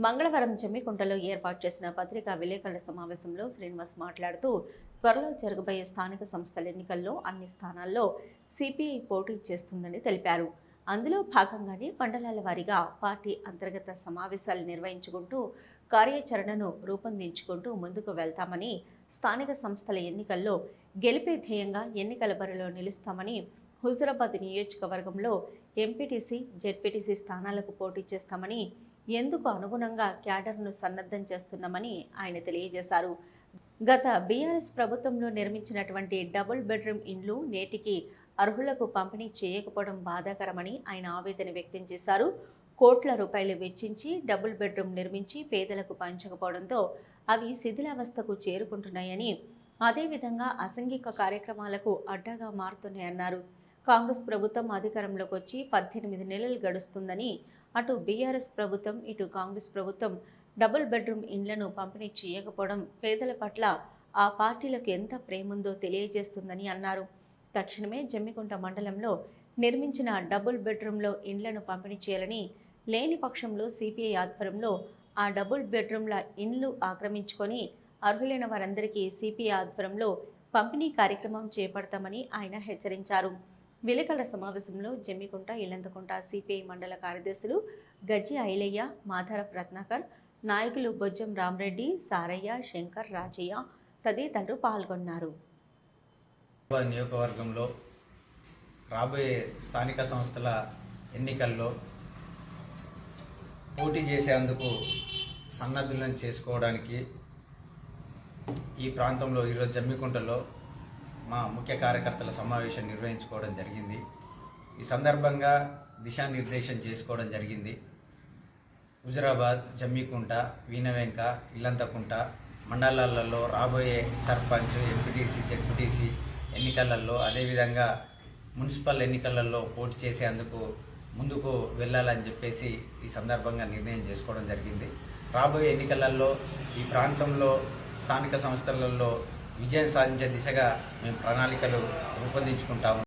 మంగళవారం జమ్మికుంటలో ఏర్పాటు చేసిన పత్రికా విలేకరుల సమావేశంలో శ్రీనివాస్ మాట్లాడుతూ త్వరలో జరగబోయే స్థానిక సంస్థల ఎన్నికల్లో అన్ని స్థానాల్లో సిపిఐ పోటీ చేస్తుందని తెలిపారు. అందులో భాగంగానే మండలాల వారీగా పార్టీ అంతర్గత సమావేశాలు నిర్వహించుకుంటూ కార్యాచరణను రూపొందించుకుంటూ ముందుకు వెళ్తామని స్థానిక సంస్థల ఎన్నికల్లో గెలిపే ధ్యేయంగా ఎన్నికల బరిలో నిలుస్తామని హుజురాబాద్ నియోజకవర్గంలో ఎంపీటీసీ జెడ్పీటీసీ స్థానాలకు పోటీ చేస్తామని ఎందుకు అనుగుణంగా క్యాడర్ను సన్నద్ధం చేస్తున్నామని ఆయన తెలియజేశారు. గత బీఆర్ఎస్ ప్రభుత్వంలో నిర్మించినటువంటి డబుల్ బెడ్రూమ్ ఇండ్లు నేటికి అర్హులకు పంపిణీ చేయకపోవడం బాధాకరమని ఆయన ఆవేదన వ్యక్తం చేశారు. కోట్ల రూపాయలు వెచ్చించి డబుల్ బెడ్రూమ్ నిర్మించి పేదలకు పంచకపోవడంతో అవి శిథిలావస్థకు చేరుకుంటున్నాయని అదేవిధంగా అసంఘిక కార్యక్రమాలకు అడ్డగా మారుతున్నాయన్నారు. కాంగ్రెస్ ప్రభుత్వం అధికారంలోకి వచ్చి పద్దెనిమిది నెలలు గడుస్తుందని అటు బీఆర్ఎస్ ప్రభుత్వం ఇటు కాంగ్రెస్ ప్రభుత్వం డబుల్ బెడ్రూమ్ ఇండ్లను పంపిణీ చేయకపోవడం పేదల పట్ల ఆ పార్టీలకు ఎంత ప్రేముందో తెలియజేస్తుందని అన్నారు. తక్షణమే జమ్మికుంట మండలంలో నిర్మించిన డబుల్ బెడ్రూమ్లో ఇండ్లను పంపిణీ చేయాలని లేని పక్షంలో సిపిఐ ఆధ్వర్యంలో ఆ డబుల్ బెడ్రూమ్ల ఇండ్లు ఆక్రమించుకొని అర్హులైన వారందరికీ సిపిఐ ఆధ్వర్యంలో పంపిణీ కార్యక్రమం చేపడతామని ఆయన హెచ్చరించారు. విలేకరుల సమావేశంలో జమ్మికుంట ఇల్లంతకుంట సిపిఐ మండల కార్యదర్శులు గజ్జి ఐలయ్య మాధర రత్నాకర్ నాయకులు బొజ్జం రామరెడ్డి సారయ్య శంకర్ రాజయ్య తదితరులు పాల్గొన్నారు. నియోజకవర్గంలో రాబోయే స్థానిక సంస్థల ఎన్నికల్లో పోటీ చేసేందుకు సన్నద్ధులను చేసుకోవడానికి ఈ ప్రాంతంలో ఈరోజు జమ్మికుంటలో మా ముఖ్య కార్యకర్తల సమావేశం నిర్వహించుకోవడం జరిగింది. ఈ సందర్భంగా దిశానిర్దేశం చేసుకోవడం జరిగింది. హుజురాబాద్ జమ్మికుంట వీణవెంక ఇల్లంతకుంట మండలాలలో రాబోయే సర్పంచ్ ఎంపీటీసీ జెడ్పీటీసీ ఎన్నికలలో అదేవిధంగా మున్సిపల్ ఎన్నికలలో పోటీ చేసేందుకు ముందుకు వెళ్ళాలని చెప్పేసి ఈ సందర్భంగా నిర్ణయం చేసుకోవడం జరిగింది. రాబోయే ఎన్నికలలో ఈ ప్రాంతంలో స్థానిక సంస్థలలో విజయం సాధించే దిశగా మేము ప్రణాళికలు రూపొందించుకుంటాము.